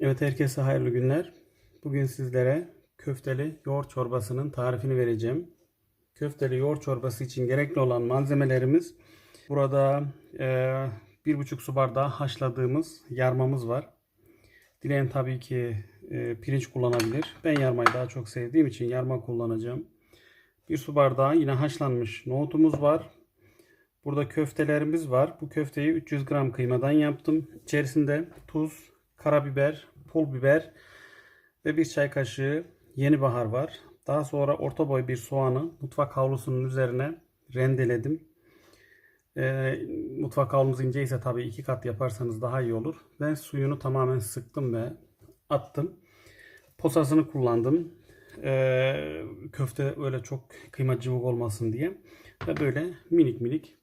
Evet herkese hayırlı günler. Bugün sizlere köfteli yoğurt çorbasının tarifini vereceğim. Köfteli yoğurt çorbası için gerekli olan malzemelerimiz burada eee, bir buçuk su bardağı haşladığımız yarmamız var. Dileyen tabii ki eee, pirinç kullanabilir. Ben yarmayı daha çok sevdiğim için yarma kullanacağım. Bir su bardağı yine haşlanmış nohutumuz var. Burada köftelerimiz var. Bu köfteyi 300 gram kıymadan yaptım. İçerisinde tuz, karabiber, pul biber ve bir çay kaşığı yeni bahar var. Daha sonra orta boy bir soğanı mutfak havlusunun üzerine rendeledim. Ee, mutfak havlumuz ince ise tabii iki kat yaparsanız daha iyi olur. Ben suyunu tamamen sıktım ve attım. Posasını kullandım. Ee, köfte öyle çok kıyma cıvık olmasın diye. Ve böyle minik minik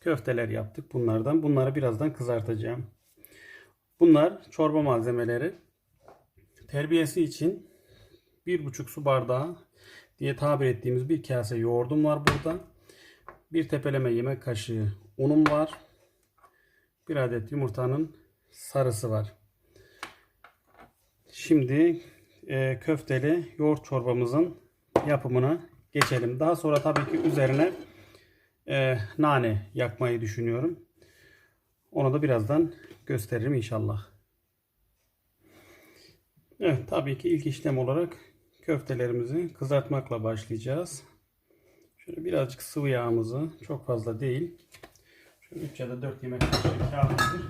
köfteler yaptık bunlardan. Bunları birazdan kızartacağım. Bunlar çorba malzemeleri. Terbiyesi için bir buçuk su bardağı diye tabir ettiğimiz bir kase yoğurdum var burada. Bir tepeleme yemek kaşığı unum var. Bir adet yumurtanın sarısı var. Şimdi e, köfteli yoğurt çorbamızın yapımına geçelim. Daha sonra tabii ki üzerine e, nane yakmayı düşünüyorum. Onu da birazdan gösteririm inşallah. Evet tabii ki ilk işlem olarak köftelerimizi kızartmakla başlayacağız. Şöyle birazcık sıvı yağımızı çok fazla değil. Şöyle 3 ya da 4 yemek kaşığı kağıttır.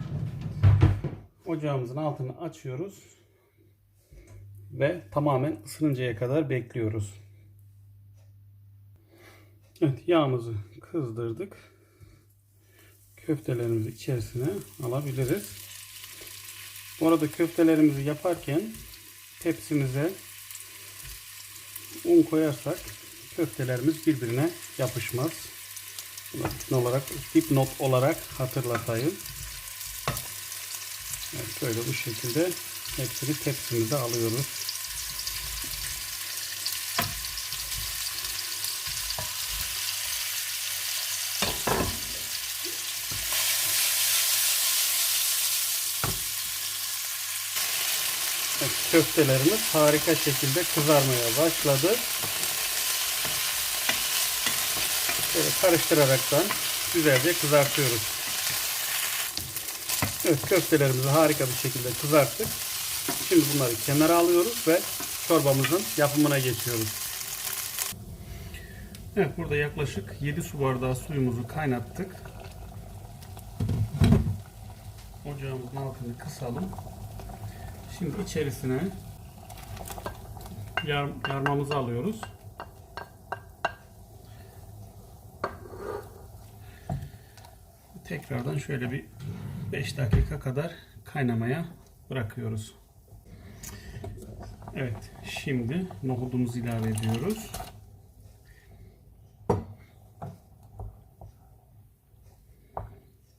Ocağımızın altını açıyoruz. Ve tamamen ısınıncaya kadar bekliyoruz. Evet yağımızı kızdırdık. Köftelerimizi içerisine alabiliriz. Bu arada köftelerimizi yaparken tepsimize un koyarsak köftelerimiz birbirine yapışmaz. Bunu olarak, dipnot olarak hatırlatayım. Evet, böyle bu şekilde hepsini tepsimize alıyoruz. Evet, köftelerimiz harika şekilde kızarmaya başladı. Böyle karıştıraraktan güzelce kızartıyoruz. Evet köftelerimizi harika bir şekilde kızarttık. Şimdi bunları kenara alıyoruz ve çorbamızın yapımına geçiyoruz. Evet burada yaklaşık 7 su bardağı suyumuzu kaynattık. Ocağımızın altını kısalım. Şimdi içerisine yar, yarmamızı alıyoruz. Tekrardan şöyle bir 5 dakika kadar kaynamaya bırakıyoruz. Evet, şimdi nohudumuzu ilave ediyoruz.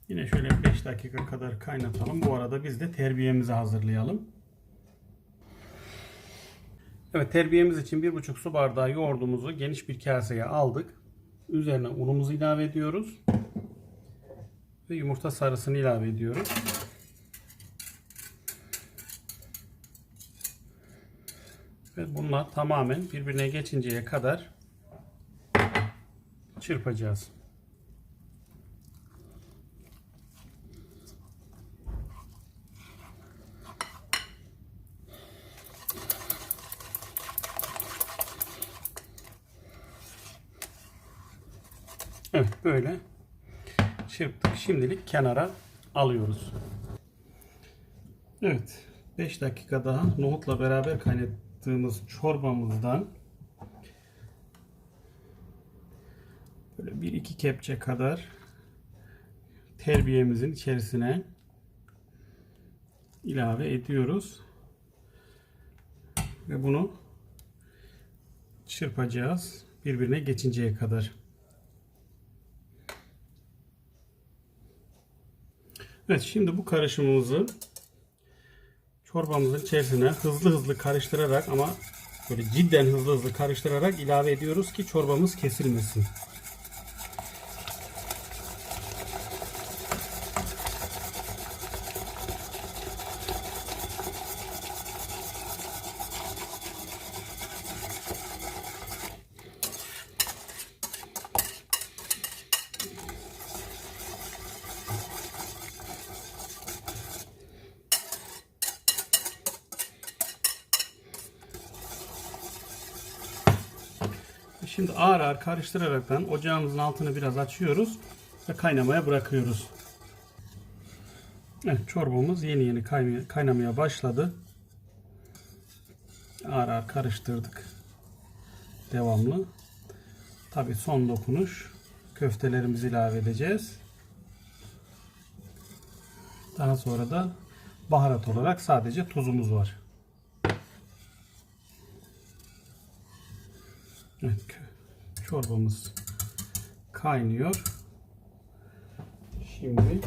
Yine şöyle 5 dakika kadar kaynatalım. Bu arada biz de terbiyemizi hazırlayalım. Evet terbiyemiz için 1,5 su bardağı yoğurdumuzu geniş bir kaseye aldık. Üzerine unumuzu ilave ediyoruz. Ve yumurta sarısını ilave ediyoruz. Ve bunlar tamamen birbirine geçinceye kadar çırpacağız. Evet böyle çırptık. Şimdilik kenara alıyoruz. Evet 5 dakika daha nohutla beraber kaynattığımız çorbamızdan böyle 1-2 kepçe kadar terbiyemizin içerisine ilave ediyoruz. Ve bunu çırpacağız birbirine geçinceye kadar. Evet şimdi bu karışımımızı çorbamızın içerisine hızlı hızlı karıştırarak ama böyle cidden hızlı hızlı karıştırarak ilave ediyoruz ki çorbamız kesilmesin. Şimdi ağır ağır karıştıraraktan ocağımızın altını biraz açıyoruz ve kaynamaya bırakıyoruz. Evet, çorbamız yeni yeni kaynamaya başladı. Ağır ağır karıştırdık. Devamlı. Tabi son dokunuş köftelerimizi ilave edeceğiz. Daha sonra da baharat olarak sadece tuzumuz var. Evet, çorbamız kaynıyor. Şimdi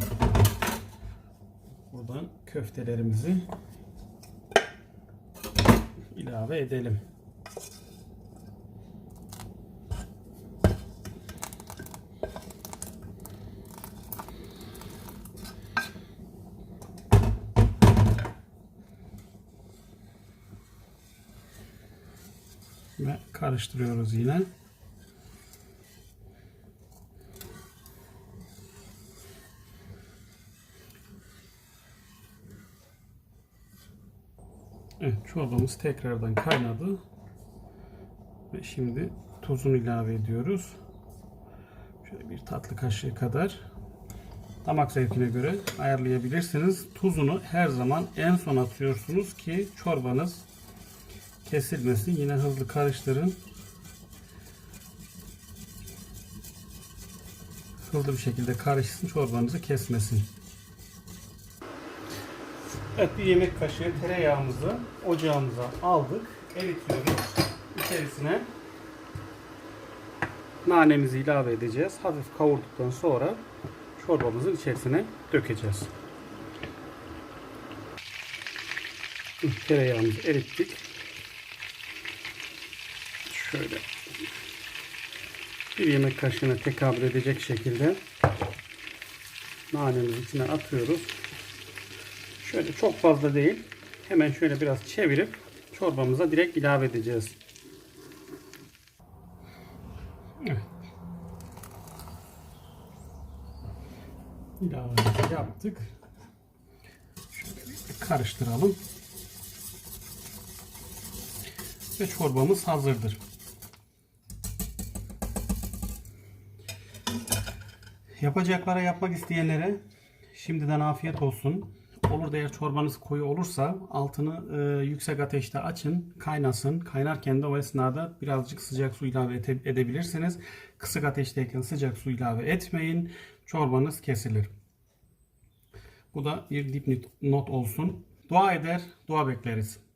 buradan köftelerimizi ilave edelim. Ve karıştırıyoruz yine. Evet, çorbamız tekrardan kaynadı. Ve şimdi tuzunu ilave ediyoruz. Şöyle bir tatlı kaşığı kadar. Damak zevkine göre ayarlayabilirsiniz. Tuzunu her zaman en son atıyorsunuz ki çorbanız kesilmesin. Yine hızlı karıştırın. Hızlı bir şekilde karışsın çorbanızı kesmesin. Evet bir yemek kaşığı tereyağımızı ocağımıza aldık. Eritiyoruz. İçerisine nanemizi ilave edeceğiz. Hafif kavurduktan sonra çorbamızın içerisine dökeceğiz. Tereyağımızı erittik. Şöyle bir yemek kaşığına tekabül edecek şekilde nanemizi içine atıyoruz. Şöyle çok fazla değil. Hemen şöyle biraz çevirip çorbamıza direkt ilave edeceğiz. Evet. Yaptık. Şöyle karıştıralım. Ve çorbamız hazırdır. Yapacaklara yapmak isteyenlere şimdiden afiyet olsun. Olur da eğer çorbanız koyu olursa altını e, yüksek ateşte açın, kaynasın. Kaynarken de o esnada birazcık sıcak su ilave edebilirsiniz. Kısık ateşteyken sıcak su ilave etmeyin. Çorbanız kesilir. Bu da bir dipnot not olsun. Dua eder, dua bekleriz.